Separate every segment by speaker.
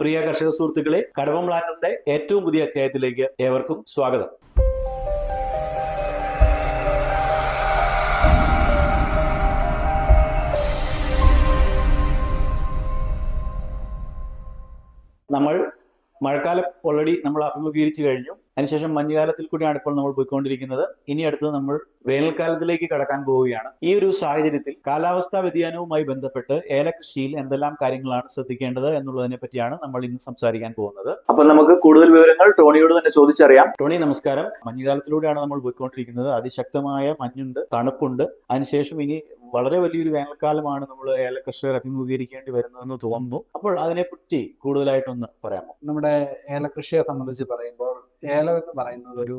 Speaker 1: പ്രിയ കർഷക സുഹൃത്തുക്കളെ കടവം ഏറ്റവും പുതിയ അധ്യായത്തിലേക്ക് ഏവർക്കും സ്വാഗതം. നമ്മൾ മഴക്കാലം ഓൾറെഡി നമ്മൾ അഭിമുഖീകരിച്ചു കഴിഞ്ഞു. അതിനുശേഷം മഞ്ഞുകാലത്തിൽ കൂടിയാണ് ഇപ്പോൾ നമ്മൾ പോയിക്കൊണ്ടിരിക്കുന്നത്. ഇനി അടുത്ത് നമ്മൾ വേനൽക്കാലത്തിലേക്ക് കടക്കാൻ പോവുകയാണ്. ഈ ഒരു സാഹചര്യത്തിൽ കാലാവസ്ഥാ വ്യതിയാനവുമായി ബന്ധപ്പെട്ട് ഏലകൃഷിയിൽ എന്തെല്ലാം കാര്യങ്ങളാണ് ശ്രദ്ധിക്കേണ്ടത് എന്നുള്ളതിനെ പറ്റിയാണ് നമ്മൾ ഇന്ന് സംസാരിക്കാൻ പോകുന്നത്. അപ്പൊ നമുക്ക് കൂടുതൽ വിവരങ്ങൾ ടോണിയോട് തന്നെ ചോദിച്ചറിയാം. ടോണി നമസ്കാരം. മഞ്ഞുകാലത്തിലൂടെയാണ് നമ്മൾ പോയിക്കൊണ്ടിരിക്കുന്നത്. അതിശക്തമായ മഞ്ഞുണ്ട് തണുപ്പുണ്ട്. അതിനുശേഷം ഇനി വളരെ വലിയൊരു വേനൽക്കാലമാണ് നമ്മൾ ഏല കർഷകർ അഭിമുഖീകരിക്കേണ്ടി വരുന്നതെന്ന് തോന്നുന്നു. അപ്പോൾ അതിനെപ്പറ്റി കൂടുതലായിട്ടൊന്ന് പറയാമോ?
Speaker 2: നമ്മുടെ ഏലകൃഷിയെ സംബന്ധിച്ച് പറയുമ്പോൾ ഏലം എന്ന് പറയുന്നത് ഒരു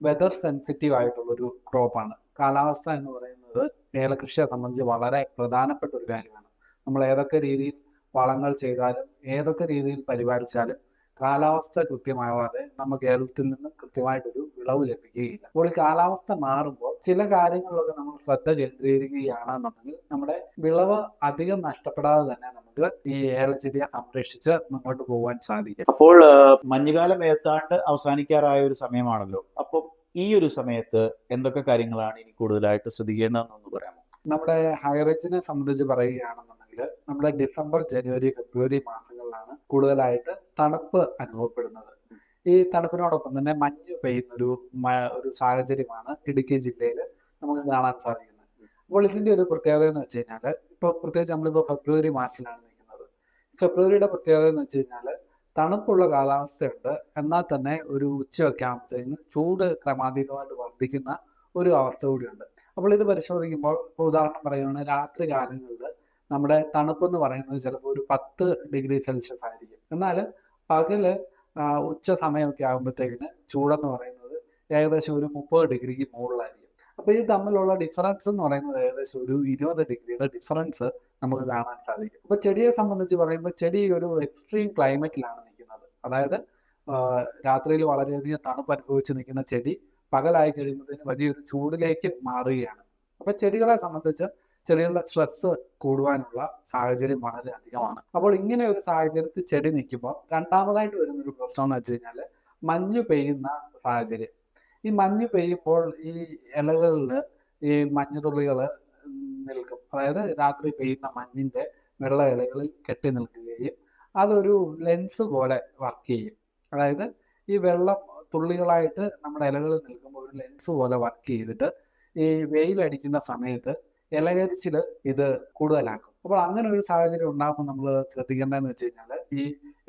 Speaker 2: വെതർ സെൻസിറ്റീവ് ആയിട്ടുള്ള ഒരു ക്രോപ്പാണ് കാലാവസ്ഥ എന്ന് പറയുന്നത് ഏലകൃഷിയെ സംബന്ധിച്ച് വളരെ പ്രധാനപ്പെട്ട ഒരു കാര്യമാണ്. നമ്മൾ ഏതൊക്കെ രീതിയിൽ വളങ്ങൾ ചെയ്താലും ഏതൊക്കെ രീതിയിൽ പരിപാലിച്ചാലും കാലാവസ്ഥ കൃത്യമാവാതെ നമ്മൾ കേരളത്തിൽ നിന്ന് കൃത്യമായിട്ടൊരു വിളവ് ലഭിക്കുകയില്ല. അപ്പോൾ ഈ കാലാവസ്ഥ മാറുമ്പോൾ ചില കാര്യങ്ങളിലൊക്കെ നമ്മൾ ശ്രദ്ധ കേന്ദ്രീകരിക്കുകയാണെന്നുണ്ടെങ്കിൽ നമ്മുടെ വിളവ് അധികം നഷ്ടപ്പെടാതെ തന്നെ നമുക്ക് ഈ ഏലച്ചെടിയെ സംരക്ഷിച്ച് മുന്നോട്ട് പോകാൻ സാധിക്കും.
Speaker 1: അപ്പോൾ മഞ്ഞുകാലം ഏതാണ്ട് അവസാനിക്കാറായ ഒരു സമയമാണല്ലോ. അപ്പം ഈ ഒരു സമയത്ത് എന്തൊക്കെ കാര്യങ്ങളാണ് ഇനി കൂടുതലായിട്ട് ശ്രദ്ധിക്കേണ്ടതെന്നൊന്ന് പറയാമോ?
Speaker 2: നമ്മുടെ ഹൈറേഞ്ചിനെ സംബന്ധിച്ച് പറയുകയാണെന്നുണ്ടെങ്കിൽ നമ്മുടെ ഡിസംബർ ജനുവരി ഫെബ്രുവരി മാസങ്ങളിലാണ് കൂടുതലായിട്ട് തണുപ്പ് അനുഭവപ്പെടുന്നത്. ഈ തണുപ്പിനോടൊപ്പം തന്നെ മഞ്ഞ് പെയ്യുന്നൊരു ഒരു സാഹചര്യമാണ് ഇടുക്കി ജില്ലയിൽ നമുക്ക് കാണാൻ സാധിക്കുന്നത്. അപ്പോൾ ഇതിന്റെ ഒരു പ്രത്യേകത എന്ന് വെച്ച് കഴിഞ്ഞാൽ ഇപ്പോൾ പ്രത്യേകിച്ച് നമ്മളിപ്പോൾ ഫെബ്രുവരി മാസത്തിലാണ് നിൽക്കുന്നത്. ഫെബ്രുവരിയുടെ പ്രത്യേകത എന്ന് വെച്ച് കഴിഞ്ഞാൽ തണുപ്പുള്ള കാലാവസ്ഥയുണ്ട്. എന്നാൽ തന്നെ ഒരു ഉച്ചയൊക്കെ ആകുമ്പോഴത്തേക്കും ചൂട് ക്രമാതീതമായിട്ട് വർദ്ധിക്കുന്ന ഒരു അവസ്ഥ കൂടിയുണ്ട്. അപ്പോൾ ഇത് പരിശോധിക്കുമ്പോൾ ഉദാഹരണം പറയുകയാണെങ്കിൽ രാത്രി കാലങ്ങളിൽ നമ്മുടെ തണുപ്പ് എന്ന് പറയുന്നത് ചിലപ്പോൾ ഒരു പത്ത് ഡിഗ്രി സെൽഷ്യസ് ആയിരിക്കും. എന്നാൽ പകൽ ഉച്ച സമയമൊക്കെ ആകുമ്പോഴത്തേക്കിന് ചൂടെന്ന് പറയുന്നത് ഏകദേശം ഒരു മുപ്പത് ഡിഗ്രിക്ക് മുകളിലായിരിക്കും. അപ്പോൾ ഇത് തമ്മിലുള്ള ഡിഫറൻസ് എന്ന് പറയുന്നത് ഏകദേശം ഒരു ഇരുപത് ഡിഗ്രിയുടെ ഡിഫറൻസ് നമുക്ക് കാണാൻ സാധിക്കും. അപ്പോൾ ചെടിയെ സംബന്ധിച്ച് പറയുമ്പോൾ ചെടി ഒരു എക്സ്ട്രീം ക്ലൈമറ്റിലാണ് നിൽക്കുന്നത്. അതായത് രാത്രിയിൽ വളരെയധികം തണുപ്പ് അനുഭവിച്ച് നിൽക്കുന്ന ചെടി പകലായി കഴിയുമ്പോഴത്തേന് വലിയൊരു ചൂടിലേക്ക് മാറുകയാണ്. അപ്പൊ ചെടികളെ സംബന്ധിച്ച് ചെടികളുടെ സ്ട്രെസ് കൂടുവാനുള്ള സാഹചര്യം വളരെ അധികമാണ്. അപ്പോൾ ഇങ്ങനെ ഒരു സാഹചര്യത്തിൽ ചെടി നിൽക്കുമ്പോൾ രണ്ടാമതായിട്ട് വരുന്ന ഒരു പ്രശ്നം എന്ന് വെച്ച് കഴിഞ്ഞാൽ മഞ്ഞ് പെയ്യുന്ന സാഹചര്യം. ഈ മഞ്ഞ് പെയ്യുമ്പോൾ ഈ ഇലകളിൽ ഈ മഞ്ഞുതുള്ളികൾ നിൽക്കും. അതായത് രാത്രി പെയ്യുന്ന മഞ്ഞിന്റെ വെള്ള ഇലകളിൽ കെട്ടി നിൽക്കുകയും അതൊരു ലെൻസ് പോലെ വർക്ക് ചെയ്യും. അതായത് ഈ വെള്ളം തുള്ളികളായിട്ട് നമ്മുടെ ഇലകളിൽ നിൽക്കുമ്പോൾ ഒരു ലെൻസ് പോലെ വർക്ക് ചെയ്തിട്ട് ഈ വെയിലടിക്കുന്ന സമയത്ത് ഇലകരിച്ചിൽ ഇത് കൂടുതലാക്കും. അപ്പോൾ അങ്ങനെ ഒരു സാഹചര്യം ഉണ്ടാകുമ്പോൾ നമ്മൾ ശ്രദ്ധിക്കേണ്ടതെന്ന് വെച്ച് കഴിഞ്ഞാൽ ഈ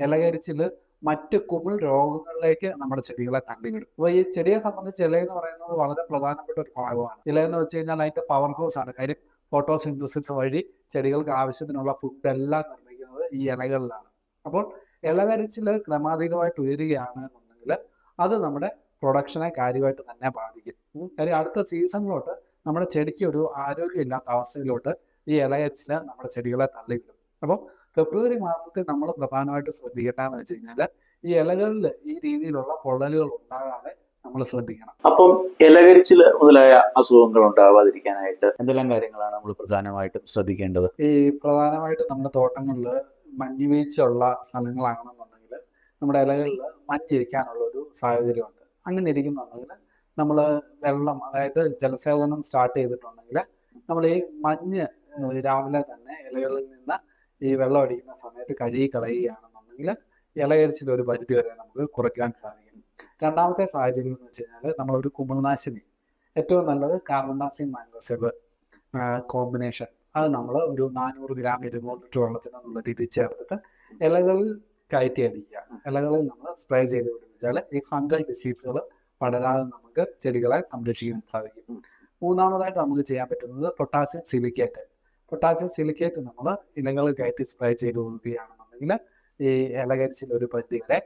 Speaker 2: ഇലകരിച്ചിൽ മറ്റ് കുമിൾ രോഗങ്ങളിലേക്ക് നമ്മുടെ ചെടികളെ തള്ളിവിടും. അപ്പോൾ ഈ ചെടിയെ സംബന്ധിച്ച് ഇല എന്ന് പറയുന്നത് വളരെ പ്രധാനപ്പെട്ട ഒരു ഭാഗമാണ്. ഇല എന്ന് വെച്ച് കഴിഞ്ഞാൽ അതിന്റെ പവർ ഹൗസ് ആണ്. കാര്യം ഫോട്ടോസിന്തസിസ് വഴി ചെടികൾക്ക് ആവശ്യത്തിനുള്ള ഫുഡ് എല്ലാം നിർമ്മിക്കുന്നത് ഈ ഇലകളിലാണ്. അപ്പോൾ ഇലകരിച്ചിൽ ക്രമാതീതമായിട്ട് ഉയരുകയാണ് എന്നുണ്ടെങ്കിൽ അത് നമ്മുടെ പ്രൊഡക്ഷനെ കാര്യമായിട്ട് തന്നെ ബാധിക്കും. കാര്യം അടുത്ത സീസണിലോട്ട് നമ്മുടെ ചെടിക്ക് ഒരു ആരോഗ്യമില്ലാത്ത അവസ്ഥയിലോട്ട് ഈ ഇലയച്ചിന് നമ്മുടെ ചെടികളെ തള്ളിവിടും. അപ്പോൾ ഫെബ്രുവരി മാസത്തിൽ നമ്മൾ പ്രധാനമായിട്ട് ശ്രദ്ധിക്കേണ്ടതെന്ന് വെച്ച് കഴിഞ്ഞാൽ ഈ ഇലകളിൽ ഈ രീതിയിലുള്ള പൊള്ളലുകൾ ഉണ്ടാകാതെ നമ്മൾ ശ്രദ്ധിക്കണം.
Speaker 1: അപ്പം ഇലകരിച്ചിൽ മുതലായ അസുഖങ്ങൾ ഉണ്ടാവാതിരിക്കാനായിട്ട് എന്തെല്ലാം കാര്യങ്ങളാണ് നമ്മൾ പ്രധാനമായിട്ടും ശ്രദ്ധിക്കേണ്ടത്?
Speaker 2: ഈ പ്രധാനമായിട്ടും നമ്മുടെ തോട്ടങ്ങളിൽ മഞ്ഞുവീഴ്ചയുള്ള സ്ഥലങ്ങളാണെന്നുണ്ടെങ്കിൽ നമ്മുടെ ഇലകളിൽ മഞ്ഞിരിക്കാനുള്ള ഒരു സാഹചര്യമുണ്ട്. അങ്ങനെ ഇരിക്കുന്നുണ്ടെങ്കിൽ നമ്മൾ വെള്ളം അതായത് ജലസേചനം സ്റ്റാർട്ട് ചെയ്തിട്ടുണ്ടെങ്കിൽ നമ്മൾ ഈ മഞ്ഞ് രാവിലെ തന്നെ ഇലകളിൽ നിന്ന് ഈ വെള്ളം അടിക്കുന്ന സമയത്ത് കഴുകി കളയുകയാണെന്നുണ്ടെങ്കിൽ ഇലയരിച്ചിൽ ഒരു പരിധി വരെ നമുക്ക് കുറയ്ക്കാൻ സാധിക്കും. രണ്ടാമത്തെ സാഹചര്യം എന്ന് വെച്ച് കഴിഞ്ഞാൽ നമ്മളൊരു കുമിൾനാശിനി. ഏറ്റവും നല്ലത് കാർബൺ ഡൈഓക്സൈഡ് മാംഗോസെബ് കോമ്പിനേഷൻ. അത് നമ്മൾ ഒരു നാനൂറ് ഗ്രാം ഇരുന്നൂറ് ലിറ്റർ വെള്ളത്തിനുള്ള രീതിയിൽ ചേർത്തിട്ട് ഇലകളിൽ കയറ്റി അടിക്കുക. ഇലകളിൽ നമ്മൾ സ്പ്രേ ചെയ്ത് പിടിപ്പിച്ചാൽ ഈ ഫംഗൽ ഡിസീസുകൾ പടരാതെ നമുക്ക് ചെടികളെ സംരക്ഷിക്കാൻ സാധിക്കും. മൂന്നാമതായിട്ട് നമുക്ക് ചെയ്യാൻ പറ്റുന്നത് പൊട്ടാസ്യം സിലിക്കേറ്റ്. പൊട്ടാസ്യം സിലിക്കേറ്റ് നമ്മൾ ഇലകളിൽ കയറ്റി സ്പ്രേ ചെയ്ത് കൊടുക്കുകയാണെന്നുണ്ടെങ്കിൽ ഈ ഇലകരിച്ചിൽ ഒരു പരിധി വരെ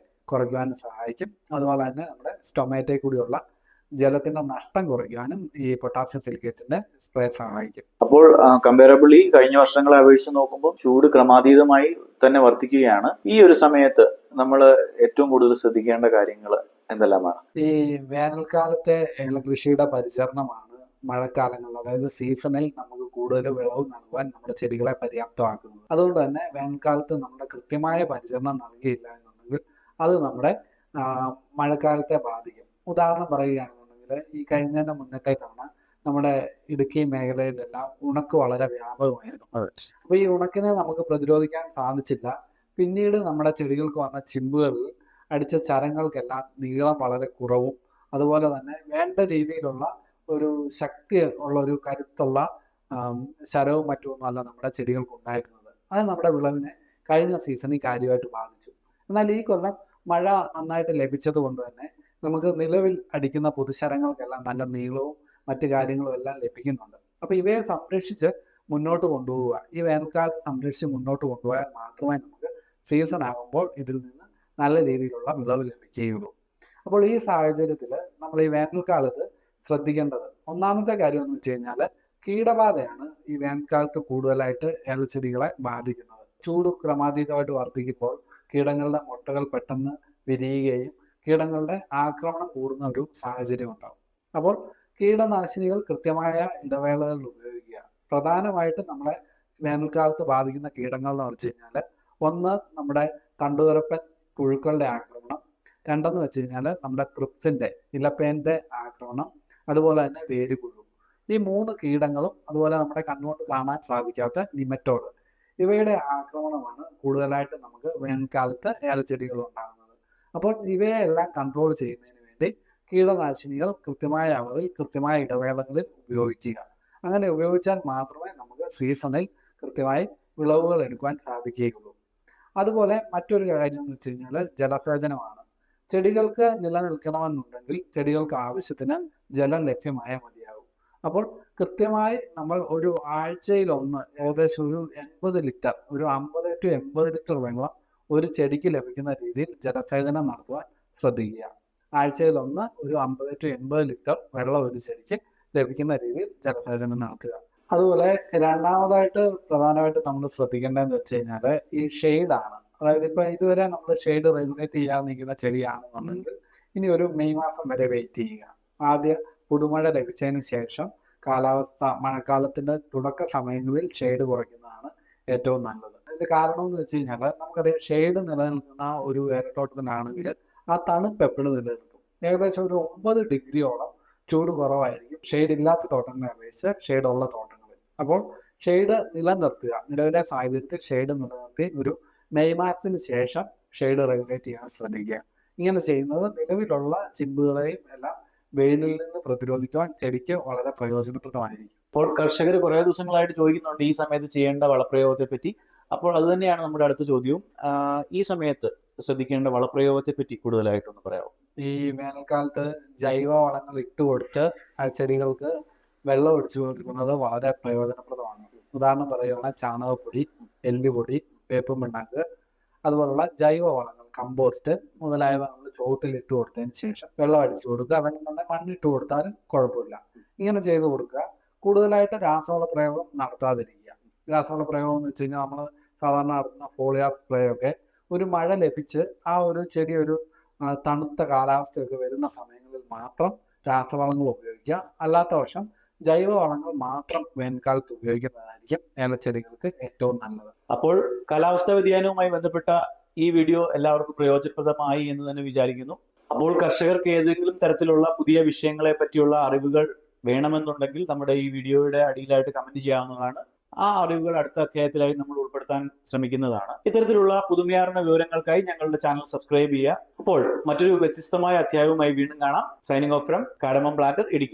Speaker 2: സഹായിക്കും. അതുപോലെ തന്നെ നമ്മുടെ സ്റ്റൊമാറ്റോയിൽ കൂടിയുള്ള ജലത്തിന്റെ നഷ്ടം കുറയ്ക്കാനും ഈ പൊട്ടാസ്യം സിലിക്കേറ്റിന്റെ സ്പ്രേ സഹായിക്കും.
Speaker 1: അപ്പോൾ കമ്പാരബിളി കഴിഞ്ഞ വർഷങ്ങളെ അപേക്ഷിച്ച് നോക്കുമ്പോൾ ചൂട് ക്രമാതീതമായി തന്നെ വർദ്ധിക്കുകയാണ്. ഈ ഒരു സമയത്ത് നമ്മൾ ഏറ്റവും കൂടുതൽ ശ്രദ്ധിക്കേണ്ട കാര്യങ്ങൾ എന്തെല്ലാമാണ്?
Speaker 2: ഈ വേനൽക്കാലത്തെ ഏലകൃഷിയുടെ പരിചരണമാണ് മഴക്കാലങ്ങളിൽ. അതായത് സീസണിൽ നമുക്ക് കൂടുതൽ വിളവ് നൽകുവാൻ നമ്മുടെ ചെടികളെ പര്യാപ്തമാക്കുന്നത്. അതുകൊണ്ട് തന്നെ വേനൽക്കാലത്ത് നമ്മുടെ കൃത്യമായ പരിചരണം നൽകിയില്ല എന്നുണ്ടെങ്കിൽ അത് നമ്മുടെ മഴക്കാലത്തെ ബാധിക്കും. ഉദാഹരണം പറയുകയാണെന്നുണ്ടെങ്കിൽ ഈ കഴിഞ്ഞതിന്റെ മുന്നത്തെ തവണ നമ്മുടെ ഇടുക്കി മേഖലയിലെല്ലാം ഉണക്ക് വളരെ വ്യാപകമായിരുന്നു. അപ്പൊ ഈ ഉണക്കിനെ നമുക്ക് പ്രതിരോധിക്കാൻ സാധിച്ചില്ല. പിന്നീട് നമ്മുടെ ചെടികൾക്ക് വന്ന ചിമ്പുകളിൽ അടിച്ച ചരങ്ങൾക്കെല്ലാം നീളം വളരെ കുറവും. അതുപോലെ തന്നെ വേണ്ട രീതിയിലുള്ള ഒരു ശക്തി ഉള്ള ഒരു കരുത്തുള്ള ശരവും മറ്റുമൊന്നുമല്ല നമ്മുടെ ചെടികൾക്ക് ഉണ്ടായിരുന്നത്. അത് നമ്മുടെ വിളവിനെ കഴിഞ്ഞ സീസണിൽ കാര്യമായിട്ട് ബാധിച്ചു. എന്നാൽ ഈ കൊല്ലം മഴ നന്നായിട്ട് ലഭിച്ചത് കൊണ്ട് തന്നെ നമുക്ക് നിലവിൽ അടിക്കുന്ന പുതുശരങ്ങൾക്കെല്ലാം നല്ല നീളവും മറ്റു കാര്യങ്ങളും എല്ലാം ലഭിക്കുന്നുണ്ട്. അപ്പൊ ഇവയെ സംരക്ഷിച്ച് മുന്നോട്ട് കൊണ്ടുപോകുക ഈ വേനൽക്കാലത്ത് സംരക്ഷിച്ച് മുന്നോട്ട് കൊണ്ടുപോയാൽ മാത്രമേ നമുക്ക് സീസൺ ആകുമ്പോൾ ഇതിൽ നിന്ന് നല്ല രീതിയിലുള്ള വിളവ് ലഭിക്കുകയുള്ളൂ അപ്പോൾ ഈ സാഹചര്യത്തിൽ നമ്മൾ ഈ വേനൽക്കാലത്ത് ശ്രദ്ധിക്കേണ്ടത് ഒന്നാമത്തെ കാര്യം എന്ന് വെച്ച് കഴിഞ്ഞാൽ കീടബാധയാണ് ഈ വേനൽക്കാലത്ത് കൂടുതലായിട്ട് ഇലച്ചെടികളെ ബാധിക്കുന്നത്. ചൂട് ക്രമാതീതമായിട്ട് വർദ്ധിക്കുമ്പോൾ കീടങ്ങളുടെ മുട്ടകൾ പെട്ടെന്ന് വിരിയുകയും കീടങ്ങളുടെ ആക്രമണം കൂടുന്ന ഒരു സാഹചര്യം ഉണ്ടാകും അപ്പോൾ കീടനാശിനികൾ കൃത്യമായ ഇടവേളകളിൽ ഉപയോഗിക്കുക. പ്രധാനമായിട്ട് നമ്മളെ വേനൽക്കാലത്ത് ബാധിക്കുന്ന കീടങ്ങൾ എന്ന് പറഞ്ഞു കഴിഞ്ഞാൽ ഒന്ന് നമ്മുടെ തണ്ടുതുരപ്പൻ പുഴുക്കളുടെ ആക്രമണം രണ്ടെന്ന് വെച്ച് കഴിഞ്ഞാൽ നമ്മുടെ ക്രിപ്സിന്റെ ഇലപ്പേന്റെ ആക്രമണം അതുപോലെ തന്നെ വേരുപുഴു. ഈ മൂന്ന് കീടങ്ങളും അതുപോലെ നമ്മുടെ കണ്ണുകൊണ്ട് കാണാൻ സാധിക്കാത്ത നിമറ്റോഡ് ഇവയുടെ ആക്രമണമാണ് കൂടുതലായിട്ട് നമുക്ക് വേനൽക്കാലത്ത് ഏലച്ചെടികൾ ഉണ്ടാകുന്നത്. അപ്പോൾ ഇവയെല്ലാം കൺട്രോൾ ചെയ്യുന്നതിന് വേണ്ടി കീടനാശിനികൾ കൃത്യമായ അളവിൽ കൃത്യമായ ഇടവേളകളിൽ ഉപയോഗിക്കുക. അങ്ങനെ ഉപയോഗിച്ചാൽ മാത്രമേ നമുക്ക് സീസണിൽ കൃത്യമായി വിളവുകൾ എടുക്കുവാൻ സാധിക്കുകയുള്ളൂ. അതുപോലെ മറ്റൊരു കാര്യം എന്ന് വെച്ച് കഴിഞ്ഞാൽ ജലസേചനമാണ്. ചെടികൾക്ക് നിലനിൽക്കണമെന്നുണ്ടെങ്കിൽ ചെടികൾക്ക് ആവശ്യത്തിന് ജലം ലഭ്യമായാൽ മതിയാകും. അപ്പോൾ കൃത്യമായി നമ്മൾ ഒരു ആഴ്ചയിൽ ഒന്ന് ഏകദേശം ഒരു എൺപത് ലിറ്റർ ഒരു അമ്പത് ടു എൺപത് ലിറ്റർ വെള്ളം ഒരു ചെടിക്ക് ലഭിക്കുന്ന രീതിയിൽ ജലസേചനം നടത്തുവാൻ ശ്രദ്ധിക്കുക. ആഴ്ചയിൽ ഒന്ന് ഒരു അമ്പത് ടു എൺപത് ലിറ്റർ വെള്ളം ഒരു ചെടിക്ക് ലഭിക്കുന്ന രീതിയിൽ ജലസേചനം നടത്തുക. അതുപോലെ രണ്ടാമതായിട്ട് പ്രധാനമായിട്ട് നമ്മൾ ശ്രദ്ധിക്കേണ്ടതെന്ന് വെച്ച് കഴിഞ്ഞാൽ ഈ ഷെയ്ഡാണ് അതായത് ഇപ്പൊ ഇതുവരെ നമ്മൾ ഷെയ്ഡ് റെഗുലേറ്റ് ചെയ്യാൻ നിൽക്കുന്ന ചെടിയാണെന്നുണ്ടെങ്കിൽ ഇനി ഒരു മെയ് മാസം വരെ വെയിറ്റ് ചെയ്യുക. ആദ്യ പുതുമഴ ലഭിച്ചതിന് ശേഷം കാലാവസ്ഥ മഴക്കാലത്തിന്റെ തുടക്ക സമയങ്ങളിൽ ഷെയ്ഡ് കുറയ്ക്കുന്നതാണ് ഏറ്റവും നല്ലത്. അതിന്റെ കാരണം എന്ന് വെച്ച് കഴിഞ്ഞാൽ നമുക്കറിയാം ഷെയ്ഡ് നിലനിൽക്കുന്ന ഒരു ഏലത്തോട്ടത്തിനാണെങ്കിൽ ആ തണുപ്പ് എപ്പോഴും നിലനിൽക്കും. ഏകദേശം ഒരു ഒമ്പത് ഡിഗ്രിയോളം ചൂട് കുറവായിരിക്കും. ഷെയ്ഡ് ഇല്ലാത്ത തോട്ടങ്ങളെ അപേക്ഷിച്ച് ഷെയ്ഡ് ഉള്ള തോട്ടങ്ങളിൽ അപ്പോൾ ഷെയ്ഡ് നിലനിർത്തുക നിലവിലെ സാഹചര്യത്തിൽ ഷെയ്ഡ് നിലനിർത്തി ഒരു മെയ് മാസത്തിന് ശേഷം ഷെയ്ഡ് റെഗുലേറ്റ് ചെയ്യാൻ ശ്രദ്ധിക്കുക. ഇങ്ങനെ ചെയ്യുന്നത് നിലവിലുള്ള ചിമ്പുകളെയും എല്ലാം വെയിലിൽ നിന്ന് പ്രതിരോധിക്കാൻ ചെടിക്ക് വളരെ പ്രയോജനപ്രദമായിരിക്കും.
Speaker 1: അപ്പോൾ കർഷകർ കുറേ ദിവസങ്ങളായിട്ട് ചോദിക്കുന്നുണ്ട് ഈ സമയത്ത് ചെയ്യേണ്ട വളപ്രയോഗത്തെ പറ്റി അപ്പോൾ അത് തന്നെയാണ് നമ്മുടെ അടുത്ത ചോദ്യവും. ഈ സമയത്ത് ശ്രദ്ധിക്കേണ്ട വളപ്രയോഗത്തെ പറ്റി കൂടുതലായിട്ടൊന്ന് പറയാമോ?
Speaker 2: ഈ വേനൽക്കാലത്ത് ജൈവ വളങ്ങൾ ഇട്ട് കൊടുത്ത് ആ ചെടികൾക്ക് വെള്ളം ഒഴിച്ചു കൊടുക്കുന്നത് വളരെ പ്രയോജനപ്രദമാണ്. ഉദാഹരണം പറയുകയാണെങ്കിൽ ചാണകപ്പൊടി എല്ലുപൊടി വേപ്പും പിണ്ണാക്ക് അതുപോലുള്ള ജൈവ വളങ്ങൾ കമ്പോസ്റ്റ് മുതലായവ നമ്മൾ ചുവട്ടിൽ ഇട്ട് കൊടുത്തതിന് ശേഷം വെള്ളം അടിച്ചു കൊടുക്കുക. നമ്മുടെ മണ്ണിട്ട് കൊടുത്താലും കുഴപ്പമില്ല. ഇങ്ങനെ ചെയ്തു കൊടുക്കുക. കൂടുതലായിട്ട് രാസവള പ്രയോഗം നടത്താതിരിക്കുക. രാസവള പ്രയോഗം എന്ന് വെച്ച് കഴിഞ്ഞാൽ നമ്മൾ സാധാരണ നടത്തുന്ന ഫോളിയാർ സ്പ്രേ ഒക്കെ ഒരു മഴ ലഭിച്ച് ആ ഒരു ചെടി ഒരു തണുത്ത കാലാവസ്ഥയൊക്കെ വരുന്ന സമയങ്ങളിൽ മാത്രം രാസവളങ്ങൾ ഉപയോഗിക്കുക. അല്ലാത്ത പക്ഷം ജൈവ വളങ്ങൾ മാത്രം വേനൽക്കാലത്ത് ഉപയോഗിക്കുന്നതായിരിക്കും ഏലച്ചെടികൾക്ക് ഏറ്റവും നല്ലത്.
Speaker 1: അപ്പോൾ കാലാവസ്ഥാ വ്യതിയാനവുമായി ബന്ധപ്പെട്ട ഈ വീഡിയോ എല്ലാവർക്കും പ്രയോജനപ്രദമായി എന്ന് തന്നെ വിചാരിക്കുന്നു. അപ്പോൾ കർഷകർക്ക് ഏതെങ്കിലും തരത്തിലുള്ള പുതിയ വിഷയങ്ങളെ പറ്റിയുള്ള അറിവുകൾ വേണമെന്നുണ്ടെങ്കിൽ നമ്മുടെ ഈ വീഡിയോയുടെ അടിയിലായിട്ട് കമന്റ് ചെയ്യാവുന്നതാണ്. ആ അറിവുകൾ അടുത്ത അധ്യായത്തിലായി നമ്മൾ ഉൾപ്പെടുത്താൻ ശ്രമിക്കുന്നതാണ്. ഇത്തരത്തിലുള്ള പുതുമയാർന്ന വിവരങ്ങൾക്കായി ഞങ്ങളുടെ ചാനൽ സബ്സ്ക്രൈബ് ചെയ്യുക. അപ്പോൾ മറ്റൊരു വ്യത്യസ്തമായ അധ്യായവുമായി വീണ്ടും കാണാം. Signing off from cardamom planter Idukki.